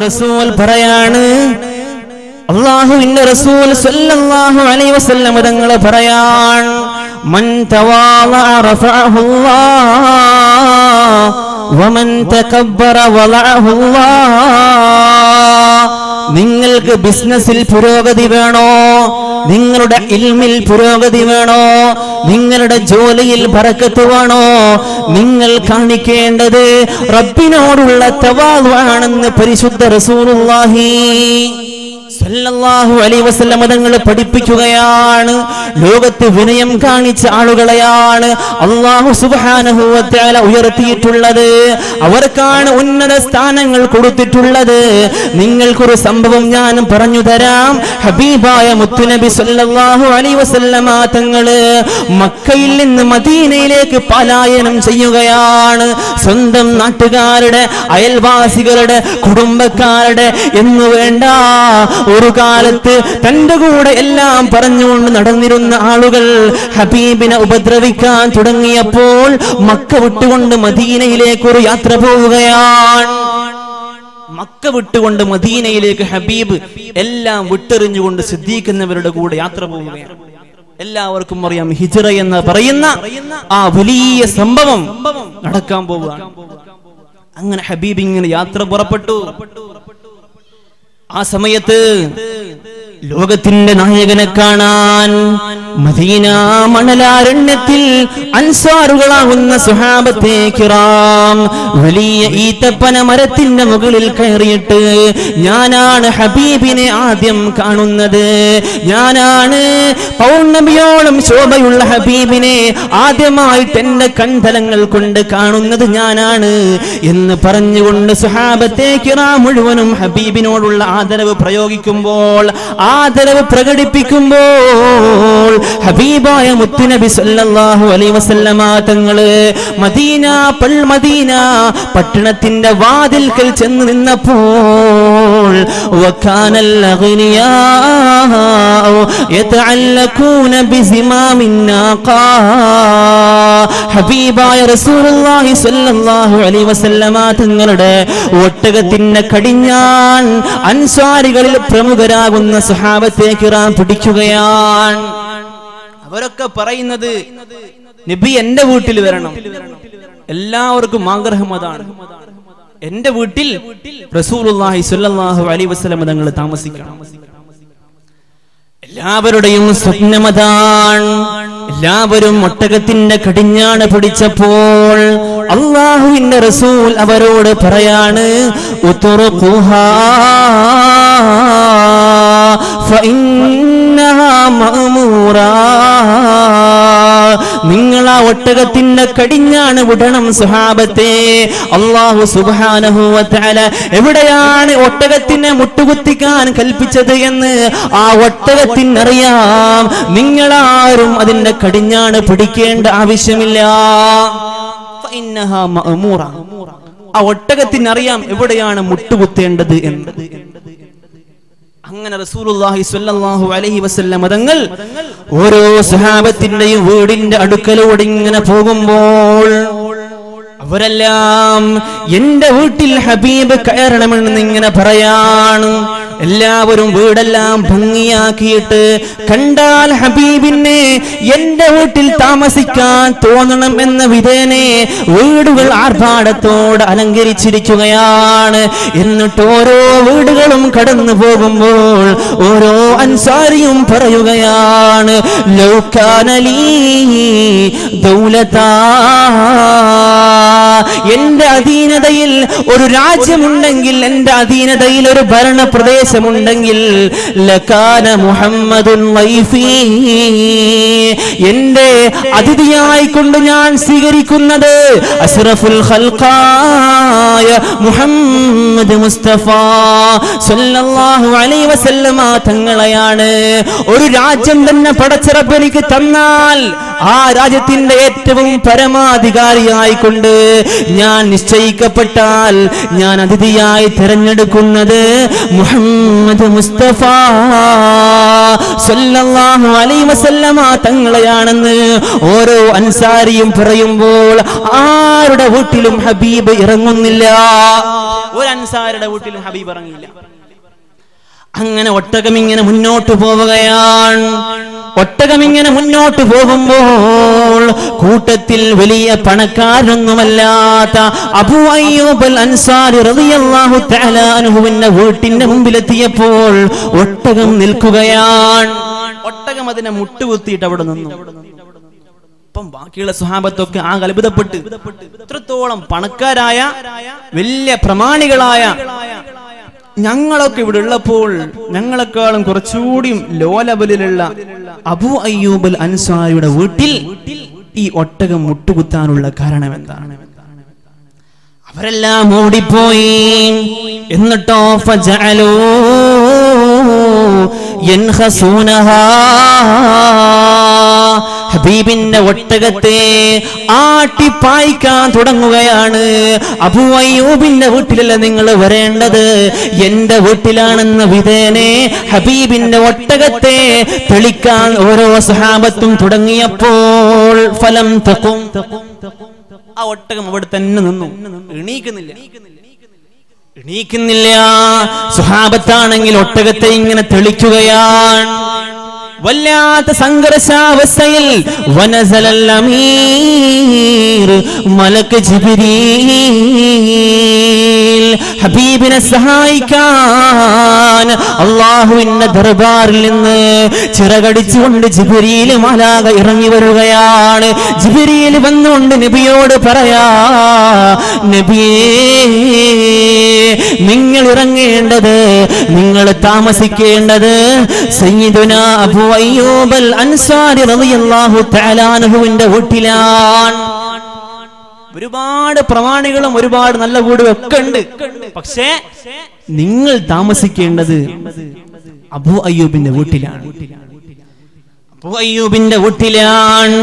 റസൂൽ പറയാണ്. അള്ളാഹുവിന്റെ റസൂൽ സല്ലല്ലാഹു അലൈഹി വസല്ലം തങ്ങൾ പറയാൻ മൻ തവാളഅ റഫഅഹു അല്ലാഹ് വമൻ തകബ്ബറ നിങ്ങൾക്ക് ബിസിനസ്സിൽ പുരോഗതി വേണോ? നിങ്ങളുടെ ഇൽമിൽ പുരോഗതി വേണോ? നിങ്ങളുടെ ജോലിയിൽ പറക്കത്ത് വേണോ? നിങ്ങൾ കാണിക്കേണ്ടത് റബ്ബിനോടുള്ള തവാളാണെന്ന് പരിശുദ്ധ റസൂലുള്ളാഹി. സല്ലല്ലാഹു അലൈഹി വസല്ലം തങ്ങൾ പഠിപ്പിക്കുകയാണ്. ലോകത്ത് വിനയം കാണിച്ച ആളുകളെയാണ് അള്ളാഹു തആല ഉയർത്തിയിട്ടുള്ളത്. അവർക്കാണ് ഉന്നത സ്ഥാനങ്ങൾ കൊടുത്തിട്ടുള്ളത്. നിങ്ങൾക്കൊരു സംഭവം ഞാൻ പറഞ്ഞു തരാം. ഹബീബായ മുത്തുനബി സല്ലല്ലാഹു അലൈഹി വസല്ലമ തങ്ങൾ മക്കയിൽ നിന്ന് മദീനയിലേക്ക് പലായനം ചെയ്യുകയാണ്. സ്വന്തം നാട്ടുകാരുടെ അയൽവാസികളുടെ കുടുംബക്കാരുടെ എന്നു വേണ്ട ഒരു കാലത്ത് തന്റെ കൂടെ എല്ലാം പറഞ്ഞുകൊണ്ട് നടന്നിരുന്ന ആളുകൾ ഹബീബിനെ ഉപദ്രവിക്കാൻ തുടങ്ങിയപ്പോൾ മക്ക വിട്ടുകൊണ്ട് മദീനയിലേക്ക് ഒരു യാത്ര പോവുകയാണ്. മക്ക വിട്ടുകൊണ്ട് മദീനയിലേക്ക് ഹബീബ് എല്ലാം വിട്ടെറിഞ്ഞുകൊണ്ട് സിദ്ധിക്കുന്നവരുടെ കൂടെ യാത്ര പോവുകയാണ്. എല്ലാവർക്കും അറിയാം ഹിജറ എന്ന് പറയുന്ന ആ വലിയ സംഭവം നടക്കാൻ പോവുകയാണ്. അങ്ങനെ ഹബീബ് ഇങ്ങനെ യാത്ര പുറപ്പെട്ടു. ആ സമയത്ത് ലോകത്തിന്റെ നായകനെ കാണാൻ മദീന മണലാരണ്യത്തിൽ അൻസാറുകളാകുന്ന സുഹാബത്തെ കിറാം വലിയ ഈത്തപ്പന മരത്തിന്റെ മുകളിൽ കയറിയിട്ട് ഞാനാണ് ഹബീബിനെ ആദ്യം കാണുന്നത്. ഞാനാണ് പൗർണമിയോളം ശോഭയുള്ള ഹബീബിനെ ആദ്യമായിട്ട് എന്റെ കൺതലങ്ങൾ കൊണ്ട് കാണുന്നത് ഞാനാണ് എന്ന് പറഞ്ഞുകൊണ്ട് സുഹാബത്തെ കിറാം മുഴുവനും ഹബീബിനോടുള്ള ആദരവ് പ്രയോഗിക്കുമ്പോൾ ആദരവ് പ്രകടിപ്പിക്കുമ്പോൾ ഹബീബായ മുത്തുനബി സല്ലല്ലാഹു അലൈഹി വസല്ലമ തങ്ങൾ മദീന പൽ മദീന പട്ടണത്തിന്റെ വാതിൽക്കൽ ചെന്ന് നിന്നപ്പോൾ വക്കാനൽ അഗ്നിയാ യതഅല്ലഖൂന ബിസിമാമിൻ നാഖാ. ഹബീബായ റസൂലുള്ളാഹി സ്വല്ലല്ലാഹു അലൈഹി വസല്ലമ തങ്ങളുടെ ഒട്ടകത്തിന്റെ കടിഞ്ഞാൻ അൻസാരികളിൽ പ്രമുഖരാകുന്ന സഹാബത്തെ കിറാൻ പിടിക്കുകയാണ്. അവരൊക്കെ പറയുന്നത് നബി എന്റെ വീട്ടിൽ വരണം. എല്ലാവർക്കും ആഗ്രഹം അതാണ് എന്റെ വീട്ടിൽ റസൂലുള്ളാഹി സ്വല്ലല്ലാഹു അലൈഹി വസല്ലം തങ്ങൾ താമസിക്കണം. എല്ലാവരുടെയും സ്വപ്നമതാണ്. എല്ലാവരും ഒട്ടകത്തിന്റെ കടിഞ്ഞാണ് പിടിച്ചപ്പോൾ അള്ളാഹുവിന്റെ റസൂൽ അവരോട് പറയാണ് ഫഇന്നഹാ മഅമൂറാ നിങ്ങൾ ആ ഒട്ടകത്തിന്റെ കടിഞ്ഞാണ് വിടണം സുഹാബത്തെ. അള്ളാഹു സുബ്ഹാനഹു വ എവിടെയാണ് ഒട്ടകത്തിനെ മുട്ടുകുത്തിക്കാൻ കൽപ്പിച്ചത് എന്ന് ആ ഒട്ടകത്തിനറിയാം. നിങ്ങളാരും അതിന്റെ കടിഞ്ഞാണ് പിടിക്കേണ്ട ആവശ്യമില്ല. ആ ഒട്ടകത്തിനറിയാം എവിടെയാണ് മുട്ടുകുത്തേണ്ടത് എന്ന്. അങ്ങനെ റസൂലുള്ളാഹി സ്വല്ലല്ലാഹു അലൈഹി വസല്ലം തങ്ങൾ ഓരോ സഹാബത്തിന്റെയും വീടിന്റെ അടുക്കലൂടെ ഇങ്ങനെ പോകുമ്പോൾ അവരെല്ലാം എന്റെ വീട്ടിൽ ഹബീബ് കയറണമെന്ന് ഇങ്ങനെ പറയാണ്. എല്ലാവരും വീടെല്ലാം ഭംഗിയാക്കിയിട്ട് കണ്ടാൽ ഹബീബിനെ എന്റെ വീട്ടിൽ താമസിക്കാൻ തോന്നണം എന്ന വിധേനെ വീടുകൾ ആർഭാടത്തോട് അലങ്കരിച്ചിരിക്കുകയാണ്. എന്നിട്ട് ഓരോ വീടുകളും കടന്നു പോകുമ്പോൾ ഓരോ അൻസാരിയും പറയുകയാണ് ദൗലതാ. എന്റെ അധീനതയിൽ ഒരു രാജ്യമുണ്ടെങ്കിൽ എന്റെ അധീനതയിൽ ഒരു ഭരണ പ്രദേശമുണ്ടെങ്കിൽ ലക്കാന മുഹമ്മദുൻ വൈഫി. എന്റെ അതിഥിയായി കൊണ്ട് ഞാൻ സ്വീകരിക്കുന്നത് അഷ്റഫുൽ ഖൽഖായ മുഹമ്മദ് മുസ്തഫ. സല്ലല്ലാഹു അലൈഹി വസല്ലമ തങ്ങളെയാണ്. ഒരു രാജ്യം തന്നെ പടച്ചിറപ്പ് എനിക്ക് തന്നാൽ ആ രാജ്യത്തിന്റെ ഏറ്റവും പരമാധികാരിയായിക്കൊണ്ട് ഞാൻ നിശ്ചയിക്കപ്പെട്ടാൽ ഞാൻ അതിഥിയായി തിരഞ്ഞെടുക്കുന്നത് മുഹമ്മദ് മുസ്തഫ സല്ലല്ലാഹു അലൈഹി വസല്ലമ തങ്ങളെയാണെന്ന് ഓരോ അൻസാരിയും പറയുമ്പോൾ ആരുടെ വീട്ടിലും ഹബീബ് ഇറങ്ങുന്നില്ല. ഒരു അൻസാരുടെ വീട്ടിലും ഹബീബ് ഇറങ്ങില്ല അങ്ങനെ ഒട്ടകം ഇങ്ങനെ മുന്നോട്ട് പോവുകയാണ്. ഒട്ടകം ഇങ്ങനെ മുന്നോട്ട് പോകുമ്പോൾ കൂട്ടത്തിൽ വലിയ പണക്കാരൊന്നുമല്ലാത്ത അബു അയ്യൂബൽ അൻസാരി റളിയല്ലാഹു തആല വീട്ടിന്റെ മുമ്പിലെത്തിയപ്പോൾ ഒട്ടകം നിൽക്കുകയാണ്. ഒട്ടകം അതിനെ മുട്ടുകുത്തിയിട്ട് അവിടെ നിന്നു. ഇപ്പം ബാക്കിയുള്ള സ്വഹാബത്തൊക്കെ ആ അത്ഭുതപ്പെട്ട്. എത്രത്തോളം പണക്കാരായ വലിയ പ്രമാണികളായ ഞങ്ങളൊക്കെ ഇവിടെ ഉള്ളപ്പോൾ ഞങ്ങളെക്കാളും കുറച്ചുകൂടി ലോ ലെവലിലുള്ള അബു അയ്യൂബൽ അൻസാരിയുടെ വീട്ടിൽ ഈ ഒട്ടകം മുട്ടുകുത്താനുള്ള കാരണം എന്താണ്? അവരെല്ലാം ഓടിപ്പോയി. എന്നിട്ടോ യൻഹസൂനഹാ. ഹബീബിന്റെ ഒട്ടകത്തെ ആട്ടിപ്പായിക്കാൻ തുടങ്ങുകയാണ്. അബുവയ്യൂബിന്റെ വീട്ടിലല്ല നിങ്ങൾ വരേണ്ടത്? എന്റെ വീട്ടിലാണെന്ന വിധേനെ ഹബീബിന്റെ ഒട്ടകത്തെ തെളിക്കാൻ ഓരോ സഹാബത്തും തുടങ്ങിയപ്പോൾ ഫലം തക്കും. ആ ഒട്ടകം അവിടെ തന്നെ നിന്നു. എണീക്കുന്നില്ല. എണീക്കുന്നില്ല. സുഹാബത്താണെങ്കിൽ ഒട്ടകത്തെ ഇങ്ങനെ തെളിക്കുകയാണ്. വല്ലാത്ത സംഘർഷാവസ്ഥയിൽ വനസലല്ലമീർ മലക്ക് ജിബ്രീൽ ഹബീബിനെ സഹായിക്കാൻ അള്ളാഹുവിന്റെ ദർബാറിൽ നിന്ന് ചിറകടിച്ചുകൊണ്ട് ജിബിരിയിൽ മലാക ഇറങ്ങി വരികയാണ്. ജിബിരിയിൽ വന്നുകൊണ്ട് നബിയോട് പറയാ നിങ്ങൾ ഇറങ്ങേണ്ടത് നിങ്ങൾ താമസിക്കേണ്ടത് സയ്യിദുന അബു അയ്യൂബൽ അൻസാരി റളിയല്ലാഹു തആല അൻഹുവിന്റെ വീട്ടിലാണ്. ഒരുപാട് പ്രമാണികളും ഒരുപാട് നല്ല വീടും ഒക്കെ ഉണ്ട്. പക്ഷേ നിങ്ങൾ താമസിക്കേണ്ടത് അബു അയ്യൂബിന്റെ വീട്ടിലാണ്. അബു അയ്യൂബിന്റെ വീട്ടിലാണ്.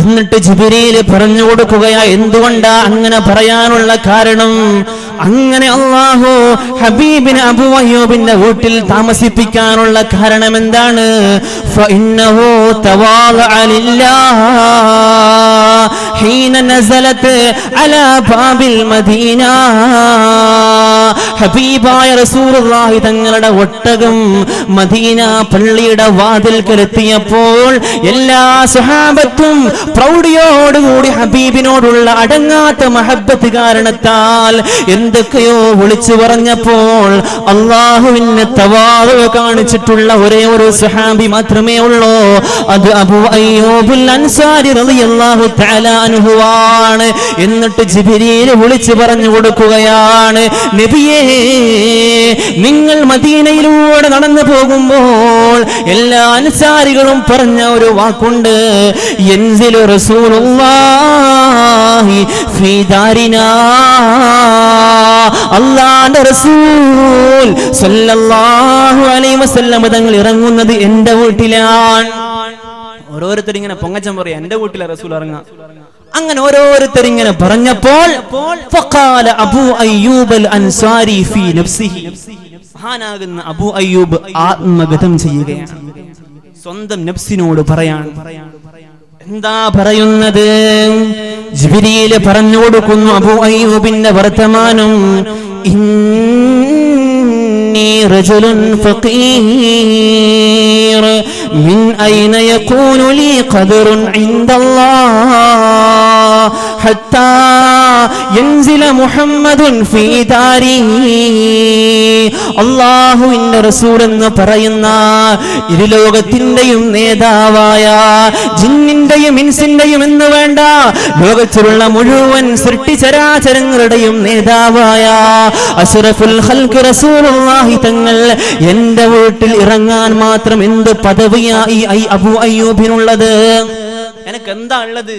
എന്നിട്ട് ജിബിരിയിൽ പറഞ്ഞു കൊടുക്കുകയാ എന്തുകൊണ്ടാ അങ്ങനെ പറയാനുള്ള കാരണം? അങ്ങനെ അള്ളാഹു ഹബീബിന് അബു അയ്യൂബിന്റെ വീട്ടിൽ താമസിപ്പിക്കാനുള്ള കാരണം എന്താണ്? ഫഇന്നഹു തവാല حين نزلت على باب المدينة. ഹബീബായ റസൂലുള്ളാഹി തങ്ങളുടെ ഒട്ടകം മദീന പള്ളിയുടെ വാതിൽക്കലെത്തിയപ്പോൾ എല്ലാ സ്വഹാബത്തും പ്രൗഢിയോടുകൂടി ഹബീബിനോടുള്ള അടങ്ങാത്ത മഹബത്ത് കാരണത്താൽ എന്തൊക്കെയോ വിളിച്ചു പറഞ്ഞപ്പോൾ അള്ളാഹുവിന് തവാവ് കാണിച്ചിട്ടുള്ള ഒരേ ഒരു സ്വഹാബി മാത്രമേ ഉള്ളൂ. അത് അബു അയ്യൂബുൽ അൻസാരി റളിയല്ലാഹു തആല എന്നിട്ട് ജിബ്രീൽ വിളിച്ചു പറഞ്ഞു കൊടുക്കുകയാണ്. നബിയേ നിങ്ങൾ മദീനയിലൂടെ നടന്നു പോകുമ്പോൾ എല്ലാ അനുസാരികളും പറഞ്ഞ ഒരു വാക്കുണ്ട്. റസൂലുള്ളാഹി ഫീ ദാരിനാ. റസൂൽ സല്ലല്ലാഹു അലൈഹി വസല്ലം തങ്ങൾ ഇറങ്ങുന്നത് എന്റെ വീട്ടിലാണ്. ഓരോരുത്തരും ഇങ്ങനെ പൊങ്ങച്ചം പറയാ എന്റെ വീട്ടിലെ റസൂൽ ഇറങ്ങാം അങ്ങനെ ഓരോരുത്തർ ഇങ്ങനെ പറഞ്ഞപ്പോൾ ഫഖാല അബൂ അയ്യൂബ് അൽ അൻസാരി ഫീ നഫ്സിഹി മഹാനാകുന്ന അബൂ അയ്യൂബ് ആത്മഗതം ചെയ്യുകയാണ് സ്വന്തം നഫ്സിനോട് പറയാൻ എന്താ പറയുന്നത് ജിബിരിയില് പറഞ്ഞു കൊടുക്കുന്നു അബൂ അയ്യൂബിന്റെ വർത്തമാനം إني رجل فقير من أين يكون لي قدر عند الله حتى ينزل محمد في داري അള്ളാഹുവിന്റെ റസൂൽ എന്ന് പറയുന്ന ഇരുലോകത്തിന്റെയും നേതാവായ ജിന്നിന്റെയും ഇൻസിന്റെയും എന്ന് വേണ്ട ലോകത്തിലുള്ള മുഴുവൻ സൃഷ്ടിചരാചരങ്ങളുടെയും നേതാവായ അഷ്റഫുൽ ഖൽഖ് റസൂലുള്ളാഹി തങ്ങൾ എന്റെ വീട്ടിൽ ഇറങ്ങാൻ മാത്രം എന്ത് പദവിയായി ഈ അബു അയ്യൂബിനുള്ളത് എനക്ക് എന്താ ഉള്ളത്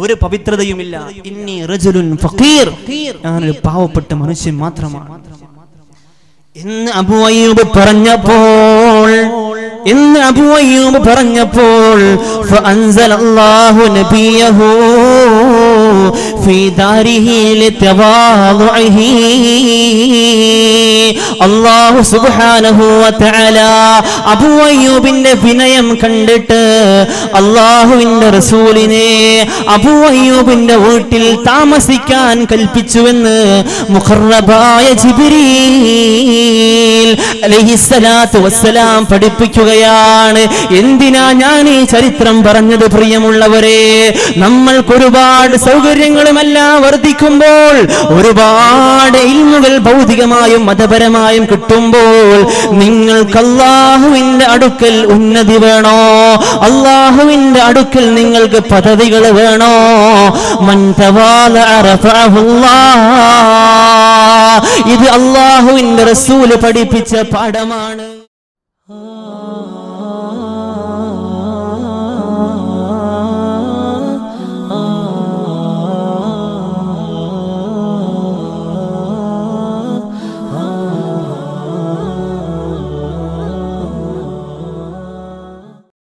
ഒരു പവിത്രതയുമില്ല. ഇന്നി റജുലുൻ ഫഖീർ. ഞാനൊരു പാവപ്പെട്ട മനുഷ്യൻ മാത്രമാണ്. എന്ന് അബുവൈബ് പറഞ്ഞപ്പോൾ എന്ന് അബുവൈബ് പറഞ്ഞപ്പോൾ അൻസലല്ലാഹു നബിയഹു في داره لتواضعه അള്ളാഹു സുബ്ഹാനഹു വതആല അബൂ അയ്യൂബിന്റെ വിനയം കണ്ടിട്ട് അള്ളാഹുവിന്റെ റസൂലിനെ അബൂ അയ്യൂബിന്റെ വീട്ടിൽ താമസിക്കാൻ കൽപ്പിച്ചുവെന്ന് മുഖറബായ ജിബ്രീൽ അലൈഹിസ്സലാത്തു വസ്സലാം പഠിപ്പിക്കുകയാണ് എന്തിനാ ഞാൻ ഈ ചരിത്രം പറഞ്ഞത് പ്രിയമുള്ളവരെ നമ്മൾക്ക് ഒരുപാട് സൗകര്യങ്ങളുമെല്ലാം വർദ്ധിക്കുമ്പോൾ ഒരുപാട് ഇൽമുകൾ ഭൗതികമായും മതപരമായും കിട്ടുമ്പോൾ നിങ്ങൾക്ക് അള്ളാഹുവിന്റെ അടുക്കൽ ഉന്നതി വേണോ? അള്ളാഹുവിന്റെ അടുക്കൽ നിങ്ങൾക്ക് പദവികൾ വേണോ. ഇത് അള്ളാഹുവിന്റെ റസൂൽ പഠിപ്പിച്ച പാഠമാണ്.